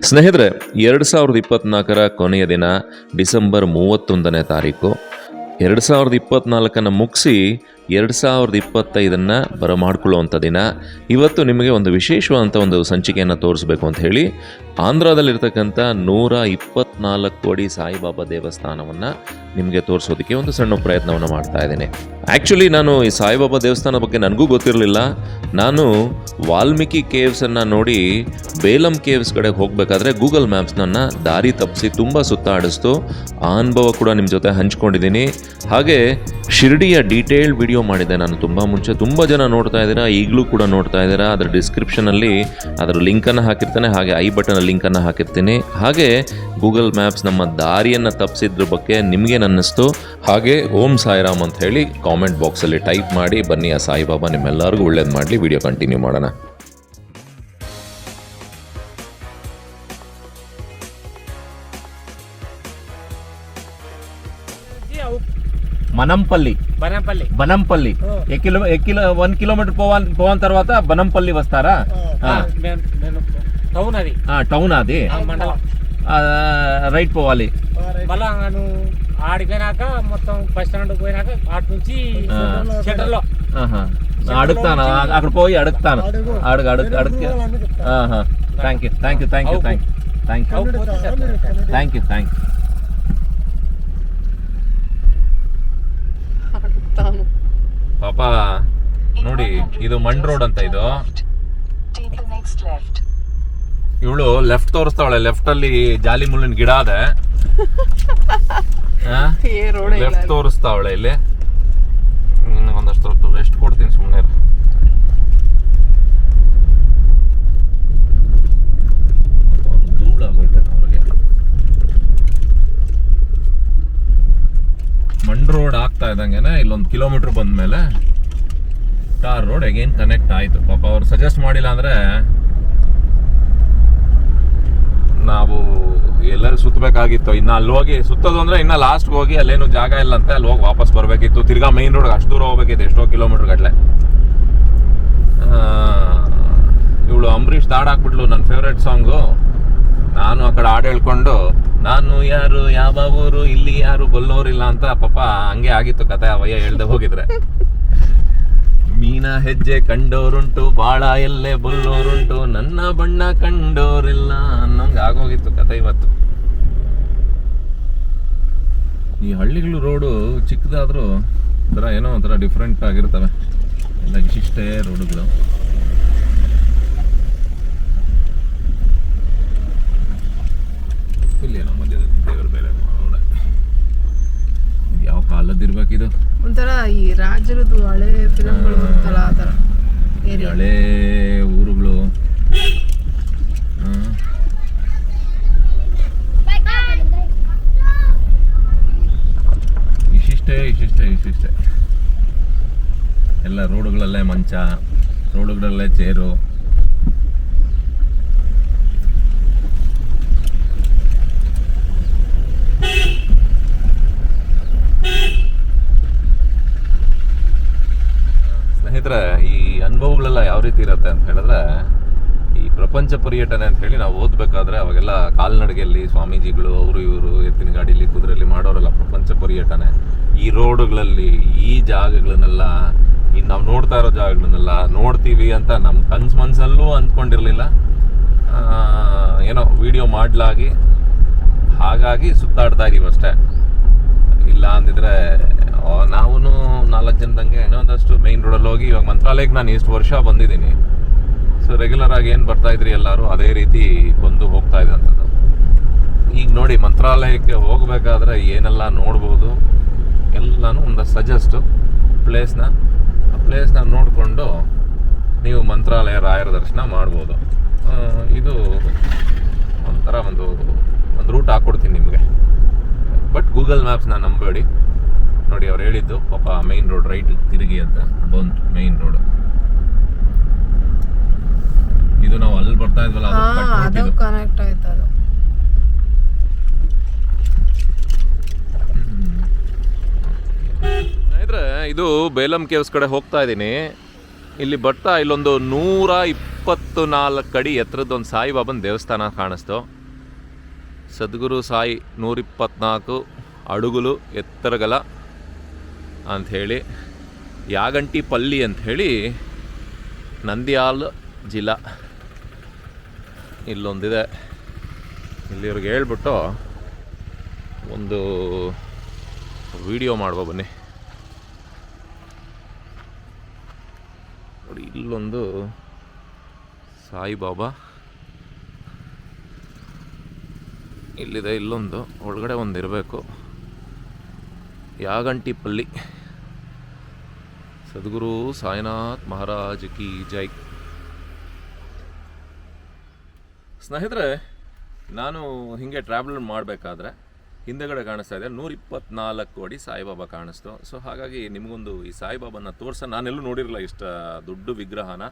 ಸ್ನೇಹಿತರೆ ಎರಡು ಸಾವಿರದ ಇಪ್ಪತ್ನಾಲ್ಕರ ಕೊನೆಯ ದಿನ ಡಿಸೆಂಬರ್ ಮೂವತ್ತೊಂದನೇ ತಾರೀಕು. ಎರಡು ಸಾವಿರದ ಇಪ್ಪತ್ನಾಲ್ಕನ್ನು ಮುಗಿಸಿ ಎರಡು ಸಾವಿರದ ಇಪ್ಪತ್ತೈದನ್ನು ಬರಮಾಡ್ಕೊಳ್ಳುವಂಥ ದಿನ. ಇವತ್ತು ನಿಮಗೆ ಒಂದು ವಿಶೇಷವಾದಂಥ ಒಂದು ಸಂಚಿಕೆಯನ್ನು ತೋರಿಸ್ಬೇಕು ಅಂತ ಹೇಳಿ, ಆಂಧ್ರದಲ್ಲಿರ್ತಕ್ಕಂಥ ನೂರ ಇಪ್ಪತ್ನಾಲ್ಕು ಅಡಿ ಸಾಯಿಬಾಬಾ ದೇವಸ್ಥಾನವನ್ನು ನಿಮಗೆ ತೋರಿಸೋದಕ್ಕೆ ಒಂದು ಸಣ್ಣ ಪ್ರಯತ್ನವನ್ನು ಮಾಡ್ತಾ ಇದ್ದೇನೆ. ಆ್ಯಕ್ಚುಲಿ ನಾನು ಈ ಸಾಯಿಬಾಬಾ ದೇವಸ್ಥಾನ ಬಗ್ಗೆ ನನಗೂ ಗೊತ್ತಿರಲಿಲ್ಲ. ನಾನು ವಾಲ್ಮೀಕಿ ಕೇವ್ಸನ್ನು ನೋಡಿ ಬೇಲಂ ಕೇವ್ಸ್ ಕಡೆ ಹೋಗಬೇಕಾದ್ರೆ ಗೂಗಲ್ ಮ್ಯಾಪ್ಸ್ನನ್ನು ದಾರಿ ತಪ್ಪಿಸಿ ತುಂಬ ಸುತ್ತಾಡಿಸ್ತು. ಆ ಅನುಭವ ಕೂಡ ನಿಮ್ಮ ಜೊತೆ ಹಂಚ್ಕೊಂಡಿದ್ದೀನಿ. ಹಾಗೆ ಶಿರ್ಡಿಯ ಡೀಟೇಲ್ಡ್ ವಿಡಿಯೋ ಮಾಡಿದ್ದೆ ನಾನು ತುಂಬ ಮುಂಚೆ ತುಂಬ ಜನ ನೋಡ್ತಾ ಇದ್ದೀರಾ, ಈಗಲೂ ಕೂಡ ನೋಡ್ತಾ ಇದ್ದೀರಾ. ಅದರ ಡಿಸ್ಕ್ರಿಪ್ಷನಲ್ಲಿ ಅದರ ಲಿಂಕನ್ನು ಹಾಕಿರ್ತಾನೆ, ಹಾಗೆ ಐ ಬಟನ್ ಲಿಂಕನ್ನು ಹಾಕಿರ್ತೀನಿ. ಹಾಗೆ ಗೂಗಲ್ ಮ್ಯಾಪ್ಸ್ ನಮ್ಮ ದಾರಿಯನ್ನು ತಪ್ಪಿಸಿದ್ರ ಬಗ್ಗೆ ನಿಮಗೇನು ಅನ್ನಿಸ್ತು ಹಾಗೆ ಓಂ ಸಾಯಿರಾಮ್ ಅಂತ ಹೇಳಿ ಕಾಮೆಂಟ್ ಬಾಕ್ಸಲ್ಲಿ ಟೈಪ್ ಮಾಡಿ, ಬನ್ನಿ ಆ ಸಾಯಿಬಾಬಾ, ನಿಮ್ಮೆಲ್ಲರಿಗೂ ಒಳ್ಳೇದು ಮಾಡಲಿ. ವಿಡಿಯೋ ಕಂಟಿನ್ಯೂ ಮಾಡೋಣ. Manampalli Banapalli. Banampalli. A kilo one kilometer పోవాలి పోయిన తర్వాత బనంపల్లి వస్తారా? టౌన్ అది. ఆ, టౌన్ అది? ఆ మండలం. ఆ, రైట్ పోవాలి. మళ్ళా నువ్వు ఆడిపోయినాక మొత్తం బస్ స్టాండ్ పోయినాక అటు నుంచి. సెంటర్లో. అడుగుతాను? అక్కడ పోయి అడుగుతాను. అడుగు. అడుగు అడుగు thank you thank you thank you thank thank you thank you thank you ಇದು ಮಂಡ್ ರೋಡ್ ಅಂತ ಇದು. ಇವಳು ಲೆಫ್ಟ್ ತೋರಿಸ್ತಾವಳೆ ಲೆಫ್ಟ್ ಅಲ್ಲಿ ಜಾಲಿ ಮುಳ್ಳಿನ ಗಿಡ ಅದೆ. ಲೆಫ್ಟ್ ತೋರಿಸ್ತಾವಳೆ ಇಲ್ಲಿ. ಒಂದಷ್ಟು ಹೊತ್ತು ರೆಸ್ಟ್ ಕೊಡ್ತೀನಿ ಸುಮ್ಮನೆ ಮಂಡ್ ರೋಡ್ ಆಗ್ತಾ ಇದ್ದಂಗೆನೆ ಇಲ್ಲೊಂದು ಕಿಲೋಮೀಟರ್ ಬಂದ್ಮೇಲೆ ಟಾರ್ ರೋಡ್ ಅಗೇನ್ ಕನೆಕ್ಟ್ ಆಯ್ತು? ಪಾಪ ಅವ್ರು ಸಜೆಸ್ಟ್ ಮಾಡಿಲ್ಲ ಅಂದ್ರೆ ನಾವು ಎಲ್ಲರೂ ಸುತ್ತಬೇಕಾಗಿತ್ತು ಇನ್ನ ಅಲ್ಲಿ ಹೋಗಿ ಸುತ್ತೋದು ಅಂದ್ರೆ ಇನ್ನ ಲಾಸ್ಟ್ ಹೋಗಿ ಅಲ್ಲೇನು ಜಾಗ ಇಲ್ಲ ಅಂತ ಅಲ್ಲಿ ಹೋಗಿ ವಾಪಸ್ ಬರಬೇಕಿತ್ತು. ತಿರ್ಗಾ ಮೈನ್ ರೋಡ್ ಅಷ್ಟು ದೂರ ಹೋಗ್ಬೇಕಿತ್ತು. ಎಷ್ಟೋ ಕಿಲೋಮೀಟರ್ ಗಟ್ಲೆ. ಇವಳು ಅಂಬರೀಷ್ ಹಾಕ್ಬಿಟ್ಲು ನನ್ನ ಫೇವ್ರೆಟ್ ಸಾಂಗು ನಾನು ಆ ಕಡೆ ಹಾಡು ಹೇಳ್ಕೊಂಡು, ನಾನು ಯಾರು, ಯಾವ ಊರು, ಇಲ್ಲಿ ಯಾರು, ಬಲ್ಲೋರಿಲ್ಲ ಅಂತ ಪಾಪ ಹಂಗೆ ಆಗಿತ್ತು ಕತೆ ಅವಯ್ಯ ಹೇಳ್ದೆ ಹೋಗಿದ್ರೆ. ಮೀನ ಹೆಜ್ಜೆ ಕಂಡೋರುಂಟು, ಬಾಳ ಎಲ್ಲೇ ಬಲ್ಲೋರುಂಟು, ನನ್ನ ಬಣ್ಣ ಕಂಡೋರಿಲ್ಲ ಅನ್ನಂಗೆ ಆಗೋಗಿತ್ತು ಕತೆ ಇವತ್ತು. ಈ ಹಳ್ಳಿಗಳು ರೋಡು ಚಿಕ್ಕದಾದ್ರೂ ಒಂಥರ ಏನೋ ಒಂಥರ ಡಿಫ್ರೆಂಟ್ ಆಗಿರ್ತವೆ. ಎಲ್ಲ ವಿಶಿಷ್ಟೇ ರೋಡುಗಳು. ಇಲ್ಲಿ ಏನೋ ಮಧ್ಯದಲ್ಲಿ ದೇವರ ಬೇರೆ ಯಾವ ಕಾಲದ್ದಿರ್ಬೇಕಿದು? ಒಂಥರ ಈ ರಾಜರದು ಹಳೆ ಫಿಲಮ್ಗಳು ಬರುತ್ತಲ್ಲ ಆ ಥರ ಹಳೆ ಊರುಗಳು. ಇಷ್ಟೇ ಇಷ್ಟಿಷ್ಟೇ ಇಷ್ಟಿಷ್ಟೇ ಇಷ್ಟಿಷ್ಟೇ. ಎಲ್ಲ ರೋಡುಗಳಲ್ಲೇ ಮಂಚ ರೋಡುಗಳಲ್ಲೇ ಚೇರು ಸ್ನೇಹಿತರೆ ಈ ಅನುಭವಗಳೆಲ್ಲ ಅಂತ ಹೇಳಿದ್ರೆ, ಈ ಪ್ರಪಂಚ ಪರ್ಯಟನೆ ಅಂತ ಹೇಳಿ ನಾವು ಓದಬೇಕಾದ್ರೆ ಅವಾಗೆಲ್ಲ ಕಾಲ್ನಡಿಗೆಯಲ್ಲಿ ಸ್ವಾಮೀಜಿಗಳು, ಅವರು ಇವರು ಎತ್ತಿನ ಗಾಡಿಯಲ್ಲಿ ಕುದುರೆಯಲ್ಲಿ ಮಾಡೋರಲ್ಲ ಪ್ರಪಂಚ ಪರ್ಯಟನೆ. ಈ ರೋಡುಗಳಲ್ಲಿ, ಈ ಜಾಗಗಳನ್ನೆಲ್ಲ, ಈ ನಾವು ನೋಡ್ತಾ ಇರೋ ಜಾಗಗಳನ್ನೆಲ್ಲ ನೋಡ್ತೀವಿ ಅಂತ ನಮ್ಮ ಕನ್ಸು ಮನಸ್ಸಲ್ಲೂ ಅಂದ್ಕೊಂಡಿರಲಿಲ್ಲ. ಏನೋ ವಿಡಿಯೋ ಮಾಡಲಾಗಿ, ಹಾಗಾಗಿ ಸುತ್ತಾಡ್ತಾ ಇದೀವಿ ಅಷ್ಟೇ. ಇಲ್ಲ ಅಂದಿದ್ರೆ ನಾವು ನಾಲ್ಕು ಜನದಂಗೆ ಇನ್ನೊಂದಷ್ಟು ಮೈನ್ ರೋಡಲ್ಲಿ ಹೋಗಿ ಇವಾಗ ಮಂತ್ರಾಲಯಕ್ಕೆ ನಾನು ಇಷ್ಟು ವರ್ಷ ಬಂದಿದ್ದೀನಿ. ಸೊ ರೆಗ್ಯುಲರ್ ಆಗಿ ಏನು ಬರ್ತಾ ಇದ್ರಿ ಎಲ್ಲರೂ? ಅದೇ ರೀತಿ ಬಂದು ಹೋಗ್ತಾ ಇದ್ದಂಥದ್ದು. ಈಗ ನೋಡಿ, ಮಂತ್ರಾಲಯಕ್ಕೆ ಹೋಗಬೇಕಾದ್ರೆ ಏನೆಲ್ಲ ನೋಡ್ಬೋದು? ಎಲ್ಲನೂ ಒಂದು ಸಜೆಸ್ಟು ಪ್ಲೇಸ್ನ ಆ ಪ್ಲೇಸ್ನ ನೋಡಿಕೊಂಡು ನೀವು ಮಂತ್ರಾಲಯ ರಾಯರ ದರ್ಶನ ಮಾಡ್ಬೋದು. ಇದು ಒಂಥರ ಒಂದು ಒಂದು ರೂಟ್ ಹಾಕ್ಕೊಡ್ತೀನಿ ನಿಮಗೆ. ಬಟ್ ಗೂಗಲ್ ಮ್ಯಾಪ್ಸ್ನ ನಂಬೇಡಿ. ನೋಡಿ ಅವ್ರು ಹೇಳಿದ್ದು ಪಾಪ ಮೈನ್ ರೋಡ್ ರೈಟ್ ತಿರುಗಿ ಅಂತ ಬಂತು ಮೈನ್ ರೋಡ್ ಇದು ನಾವು ಅಲ್ಲಿ ಬರ್ತಾ ಇದ್ವಲ್ಲ ಅದು. ಕನೆಕ್ಟ್ ಆಯ್ತು ಅದು. ಸ್ನೇಹಿತರೆ ಇದು ಬೇಲಂ ಕೇವ್ಸ್ ಕಡೆ ಹೋಗ್ತಾ ಇದ್ದೀನಿ. ಇಲ್ಲಿ ಬರ್ತಾ ಇಲ್ಲೊಂದು ನೂರ ಇಪ್ಪತ್ತು ನಾಲ್ಕು ಅಡಿ ಎತ್ತರದೊಂದು ಸಾಯಿಬಾಬನ ದೇವಸ್ಥಾನ ಕಾಣಿಸ್ತು. ಸದ್ಗುರು ಸಾಯಿ ನೂರಿಪ್ಪತ್ನಾಲ್ಕು ಅಡುಗುಲು ಎತ್ತರಗಲ. ಅಂಥೇಳಿ, ಯಾಗಂಟಿ ಪಲ್ಲಿ ಅಂಥೇಳಿ ನಂದಿಯಾಲ್ ಜಿಲ್ಲಾ ಇಲ್ಲೊಂದಿದೆ. ಇಲ್ಲಿವ್ರಿಗೆ ಹೇಳ್ಬಿಟ್ಟು ಒಂದು ವಿಡಿಯೋ ಮಾಡುವ ಬನ್ನಿ. ನೋಡಿ, ಇಲ್ಲೊಂದು ಸಾಯಿಬಾಬಾ. ಇಲ್ಲಿದೆ ಇಲ್ಲೊಂದು, ಒಳಗಡೆ ಒಂದು ಇರಬೇಕು ಯಾಗಂಟಿ ಪಲ್ಲಿ ಸದ್ಗುರು ಸಾಯಿನಾಥ್ ಮಹಾರಾಜ್ ಕಿ ಜೈ. ಸ್ನೇಹಿತರೆ, ನಾನು ಹಿಂಗೆ ಟ್ರಾವೆಲ್ ಮಾಡಬೇಕಾದ್ರೆ ಹಿಂದೆಗಡೆ ಕಾಣಿಸ್ತಾ ಇದೆ. ನೂರ ಇಪ್ಪತ್ನಾಲ್ಕು ಅಡಿ ಸಾಯಿಬಾಬಾ ಕಾಣಿಸ್ತು. ಸೊ ಹಾಗಾಗಿ ನಿಮಗೊಂದು ಈ ಸಾಯಿಬಾಬಾನ ತೋರಿಸ ನಾನೆಲ್ಲೂ ನೋಡಿರಲ್ಲ ಇಷ್ಟ ದೊಡ್ಡ ವಿಗ್ರಹನ.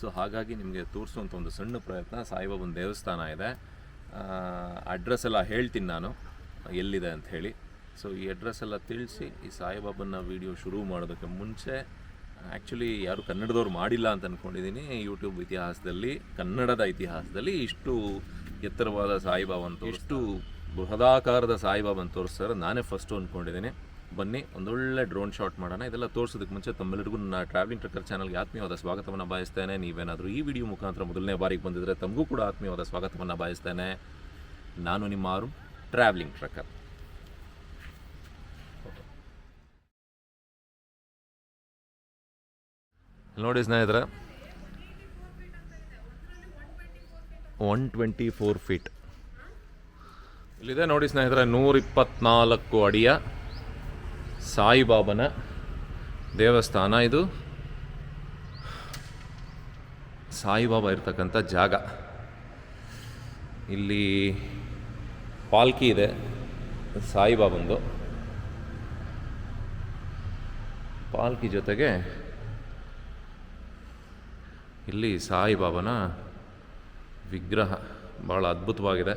ಸೊ ಹಾಗಾಗಿ ನಿಮಗೆ ತೋರಿಸುವಂಥ ಒಂದು ಸಣ್ಣ ಪ್ರಯತ್ನ. ಸಾಯಿಬಾಬನ ದೇವಸ್ಥಾನ ಇದೆ. ಅಡ್ರೆಸ್ ಎಲ್ಲ ಹೇಳ್ತೀನಿ ನಾನು. ಎಲ್ಲಿದೆ ಅಂತ ಹೇಳಿ. ಸೊ ಈ ಅಡ್ರೆಸ್ ಎಲ್ಲ ತಿಳಿಸಿ ಈ ಸಾಯಿಬಾಬನ ವಿಡಿಯೋ ಶುರು ಮಾಡೋದಕ್ಕೆ ಮುಂಚೆ ಆ್ಯಕ್ಚುಲಿ ಯಾರು ಕನ್ನಡದವ್ರು ಮಾಡಿಲ್ಲ ಅಂತ ಅಂದ್ಕೊಂಡಿದ್ದೀನಿ ಯೂಟ್ಯೂಬ್ ಇತಿಹಾಸದಲ್ಲಿ, ಕನ್ನಡದ ಇತಿಹಾಸದಲ್ಲಿ ಇಷ್ಟು ಎತ್ತರವಾದ ಸಾಯಿಬಾಬನ್ ಇಷ್ಟು ಬೃಹದಾಕಾರದ ಸಾಯಿಬಾಬನ್ ತೋರಿಸ್ತಾರೆ. ನಾನೇ ಫಸ್ಟು ಅಂದ್ಕೊಂಡಿದ್ದೀನಿ ಬನ್ನಿ, ಒಂದೊಳ್ಳೆ ಡ್ರೋನ್ ಶಾಟ್ ಮಾಡೋಣ. ಇದೆಲ್ಲ ತೋರಿಸೋದಕ್ಕೆ ಮುಂಚೆ ತಮ್ಮೆಲ್ಲರಿಗೂ ನನ್ನ ಟ್ರಾವೆಲಿಂಗ್ ಟ್ರಕ್ಕರ್ ಚಾನಲ್ಗೆ ಆತ್ಮೀಯವಾದ ಸ್ವಾಗತವನ್ನು ಬಯಸ್ತೇನೆ. ನೀವೇನಾದರೂ ಈ ವಿಡಿಯೋ ಮುಖಾಂತರ ಮೊದಲನೇ ಬಾರಿಗೆ ಬಂದಿದ್ದರೆ ತಮಗೂ ಕೂಡ ಆತ್ಮೀಯವಾದ ಸ್ವಾಗತವನ್ನು ಬಯಸ್ತೇನೆ. ನಾನು ನಿಮ್ಮ ಆರು ಟ್ರಾವೆಲಿಂಗ್ ಟ್ರಕ್ಕರ್ ನೋಡಿ ಸ್ನೇಹಿತರೆ ಒನ್ ಟ್ವೆಂಟಿ ಫೋರ್ ಫೀಟ್ ಇಲ್ಲಿದೆ ನೋಡಿ ಸ್ನೇಹಿತರೆ ನೂರ ಇಪ್ಪತ್ನಾಲ್ಕು ಅಡಿಯ ಸಾಯಿಬಾಬನ ದೇವಸ್ಥಾನ ಇದು. ಸಾಯಿಬಾಬಾ ಇರ್ತಕ್ಕಂಥ ಜಾಗ. ಇಲ್ಲಿ ಪಾಲ್ಕಿ ಇದೆ, ಸಾಯಿಬಾಬಂದು. ಪಾಲ್ಕಿ ಜೊತೆಗೆ ಇಲ್ಲಿ ಸಾಯಿಬಾಬನ ವಿಗ್ರಹ ಭಾಳ ಅದ್ಭುತವಾಗಿದೆ.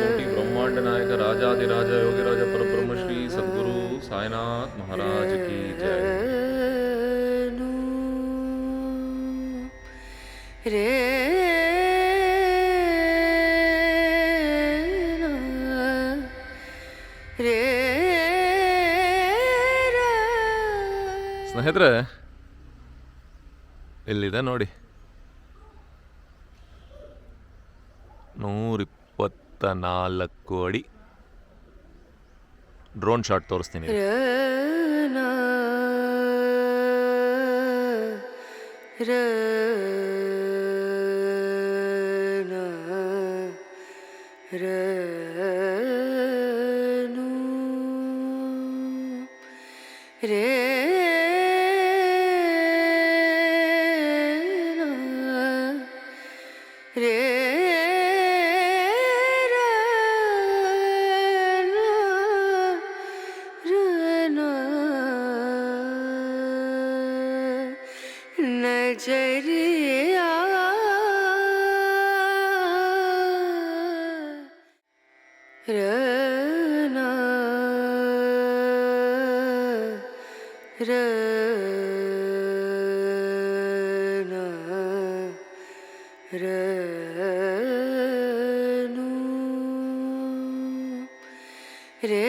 ಕೋಟಿ ಬ್ರಹ್ಮಾಂಡ ನಾಯಕ ರಾಜಾದಿರಾಜ ಯೋಗಿರಾಜ ಪರಬ್ರಹ್ಮ ಶ್ರೀ ಸದ್ಗುರು ಸಾಯಿನಾಥ್ ಮಹಾರಾಜ ಕಿ ಜಯ ಸ್ನೇಹಿತರೆ ಇಲ್ಲಿದೆ ನೋಡಿ. ನೂರಿಪ್ಪತ್ತ ನಾಲ್ಕು ಅಡಿ. ಡ್ರೋನ್ ಶಾಟ್ ತೋರಿಸ್ತೀನಿ. রে নজরিয়া রে রে ರೇನು ರೇ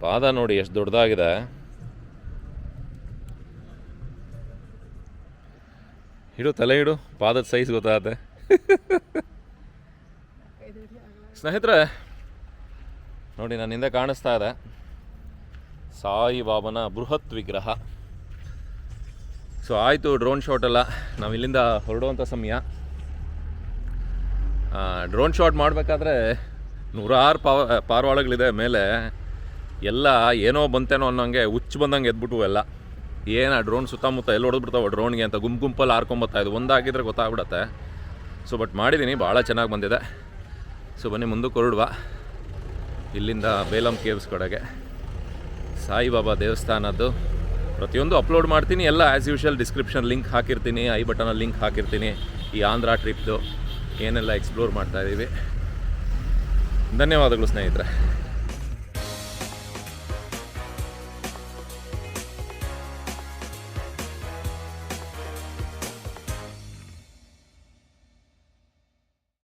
ಪಾದ ನೋಡಿ ಎಷ್ಟು ದೊಡ್ಡದಾಗಿದೆ. ಹಿಡು ತಲೆ ಇಡು. ಪಾದದ ಸೈಜ್ ಗೊತ್ತಾಗತ್ತೆ. ಸ್ನೇಹಿತರೆ ನೋಡಿ ನನ್ನಿಂದ ಕಾಣಿಸ್ತಾ ಇದೆ. ಸಾಯಿಬಾಬನ ಬೃಹತ್ ವಿಗ್ರಹ. ಸೊ ಆಯಿತು ಡ್ರೋನ್ ಶಾಟ್ ಎಲ್ಲ. ನಾವು ಇಲ್ಲಿಂದ ಹೊರಡುವಂಥ ಸಮಯ. ಡ್ರೋನ್ ಶಾಟ್ ಮಾಡಬೇಕಾದ್ರೆ ನೂರಾರು ಪಾವ, ಪಾರವಾಳಗಳಿದೆ. ಮೇಲೆ ಎಲ್ಲ ಏನೋ ಬಂತೇನೋ ಅನ್ನೋಂಗೆ ಹುಚ್ಚು ಬಂದಂಗೆ ಎದ್ಬಿಟ್ಟು ಎಲ್ಲ. ಏನು ಆ ಡ್ರೋನ್ ಸುತ್ತಮುತ್ತ ಎಲ್ಲಿ ಹೊಡೆದ್ಬಿಡ್ತಾವೆ ಡ್ರೋನ್ಗೆ ಅಂತ ಗುಂಪು ಗುಂಪಲ್ಲಿ ಹಾರ್ಕೊಂಬತ್ತಾ ಇದು ಒಂದಾಗಿದ್ರೆ ಗೊತ್ತಾಗ್ಬಿಡತ್ತೆ. ಸೊ ಬಟ್ ಮಾಡಿದ್ದೀನಿ ಭಾಳ ಚೆನ್ನಾಗಿ ಬಂದಿದೆ. ಸೊ ಬನ್ನಿ, ಮುಂದಕ್ಕೆ ಹೊರಡುವ. ಇಲ್ಲಿಂದ ಬೇಲಂ ಕೇವ್ಸ್ ಕಡೆಗೆ. ಸಾಯಿಬಾಬಾ ದೇವಸ್ಥಾನದ್ದು. ಪ್ರತಿಯೊಂದು ಅಪ್ಲೋಡ್ ಮಾಡ್ತೀನಿ, ಎಲ್ಲ ಆ್ಯಸ್ ಯೂಶುವಲ್ ಡಿಸ್ಕ್ರಿಪ್ಷನ್ ಲಿಂಕ್ ಹಾಕಿರ್ತೀನಿ ಐ ಬಟನಲ್ಲಿ ಲಿಂಕ್ ಹಾಕಿರ್ತೀನಿ, ಈ ಆಂಧ್ರ ಟ್ರಿಪ್ದು ಏನೆಲ್ಲ ಎಕ್ಸ್ಪ್ಲೋರ್ ಮಾಡ್ತಾ ಇದ್ದೀವಿ ಧನ್ಯವಾದಗಳು ಸ್ನೇಹಿತರೆ.